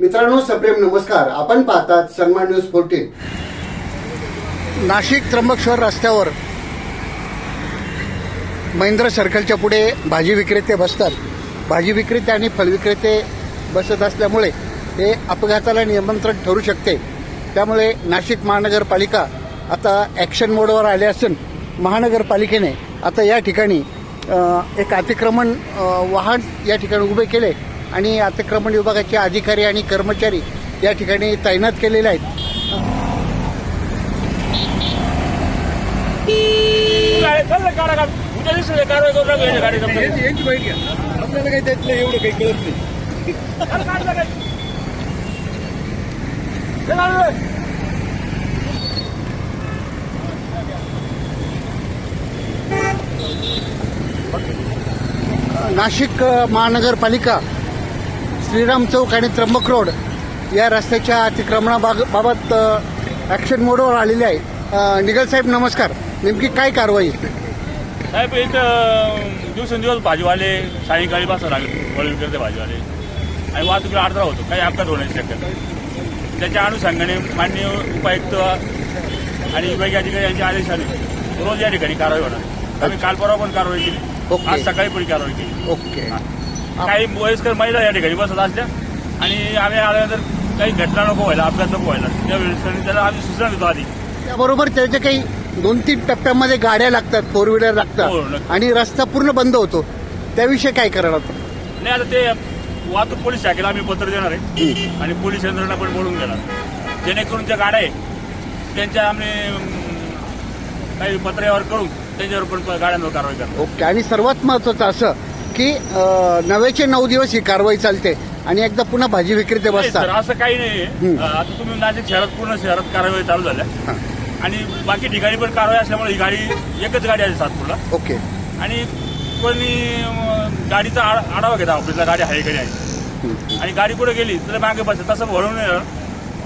मित्रांनो सप्रेम नमस्कार. आपण पाहतात सन्मान न्यूज फोर्टीन. नाशिक त्र्यंबकेश्वर रस्त्यावर महिंद्र सर्कलच्या पुढे भाजी विक्रेते बसतात. भाजी विक्रेते आणि फळ विक्रेते बसत असल्यामुळे हे अपघाताला नियंत्रण ठरू शकते. त्यामुळे नाशिक महानगरपालिका आता ॲक्शन मोडवर आले असून महानगरपालिकेने आता या ठिकाणी एक अतिक्रमण वाहन या ठिकाणी उभे केले. आणि अतिक्रमण विभागाचे अधिकारी आणि कर्मचारी या ठिकाणी तैनात केलेले आहेत. आपल्याला काही त्यातलं एवढं काही कळत नाही. नाशिक महानगरपालिका श्रीराम चौक आणि त्र्यंबक रोड या रस्त्याच्या अतिक्रमणाबाबत ॲक्शन मोडवर आलेले आहे. निगल साहेब नमस्कार. नेमकी काय कारवाई? साहेब इथं दिवसेंदिवस भाजीवाले सायंकाळी बसा लागले फळ विक्रेते भाजीवाले. आणि वाहतुकीला अडथळा होतो काही अपघात होण्याची शक्यता त्याच्या अनुषंगाने माननीय उपायुक्त आणि विभागीय अधिकारी यांच्या आदेशाने रोज या ठिकाणी कारवाई होणार. आम्ही काल परवा पण कारवाई केली. आज सकाळी पण कारवाई केली. ओके. काही वयस्कर महिला या ठिकाणी बसत असल्या आणि आम्ही आल्यानंतर काही घटना नको व्हायला अपघात नको व्हायला. त्यावेळेस त्याला आम्ही सूचना देतो आधी. त्याबरोबर त्याच्या काही दोन तीन टप्प्यामध्ये गाड्या लागतात फोर व्हीलर हो, लागतात नक्की. आणि रस्ता पूर्ण बंद होतो. त्याविषयी काय करणार? नाही आता ते वाहतूक पोलीस शाखेला आम्ही पत्र देणार आहे आणि पोलीस यंत्रणा पण बोलून घेणार. जेणेकरून ज्या गाड्या आहे त्यांच्या आम्ही काही पत्र्यावर करून त्यांच्यावर पण गाड्यांवर कारवाई करणार. ओके आणि सर्वात महत्वाचं असं की नव्याचे नऊ दिवस ही कारवाई चालते आणि एकदा पुन्हा भाजी विक्रेते बसतात. असं काही नाही. आता तुम्ही नाशिक शहरात पूर्ण शहरात कारवाई चालू झाल्या. आणि बाकी ठिकाणी पण कारवाई असल्यामुळे ही गाडी एकच गाडी आहे सातपूरला. ओके. आणि कोणी गाडीचा आढ- आढावा घेता ऑफिसला गाडी आहे का नाही आणि गाडी कुठे गेली तर मागे बसत तसं भरून.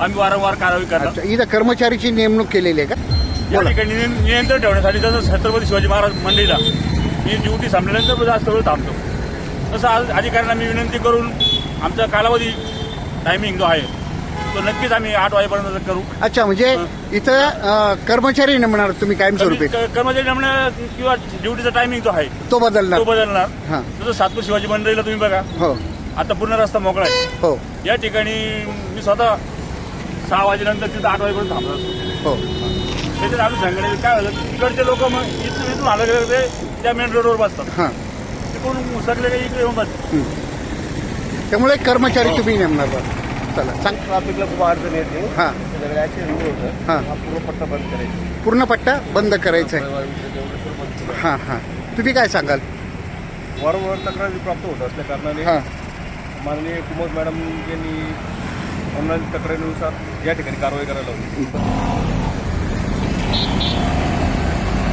आम्ही वारंवार कारवाई अच्छा इथं कर्मचारीची नेमणूक केलेली आहे का? या. ठिकाणी नियं- नियंत्रण ठेवण्यासाठी जसं छत्रपती शिवाजी महाराज मंडईला मी ड्युटी संपल्यानंतर वेळ थांबतो. तसं आज अधिकाऱ्यांना मी विनंती करून आमचा कालावधी टायमिंग जो आहे तो नक्कीच आम्ही आठ वाजेपर्यंत करू. अच्छा म्हणजे इथं कर्मचारी नेमणार तुम्ही कायमस्वरूपी? कमी- क- कर्मचारी नेमण्या किंवा ड्युटीचा टायमिंग जो आहे तो बदलणार. तो बदलणार. हां. जसं सातपूर शिवाजी मंडईला तुम्ही बघा. हो. आता पूर्ण रस्ता मोकळा आहे. हो. या ठिकाणी मी स्वतः सहा वाजेनंतर तिथं आठ वाजेपर्यंत थांबलो हो. त्याच्यात आम्ही सांगण्याचे काय होतं तिकडचे लोक मग इथून इथून आलं गेलं ते त्या मेन रोडवर बसतात. हां. तिकडून सगळे काही इकडे येऊन बसतात. त्यामुळे कर्मचारी तुम्ही नेमणार बरं चला. सांग ट्रॅफिकला खूप अडचण येते हां. त्याच्याकडे ऍक्सिडेंट होतं हां. हा पूर्ण पट्टा बंद करायचा. पूर्ण पट्टा बंद करायचा आहे. हां हां. तुम्ही काय सांगाल? वारंवार तक्रारी प्राप्त होत असल्या कारणाने हां. माननीय कुमोद मॅडम यांनी ऑनलाईन तक्रारीनुसार या ठिकाणी कारवाई करायला हवी चल ना, काढा, काढा. उद्या दिवशी कारवाई करू नका याच्या गाडीचं. यांची माहिती घ्या आपल्याला काही त्यातलं एवढं काही कळत नाही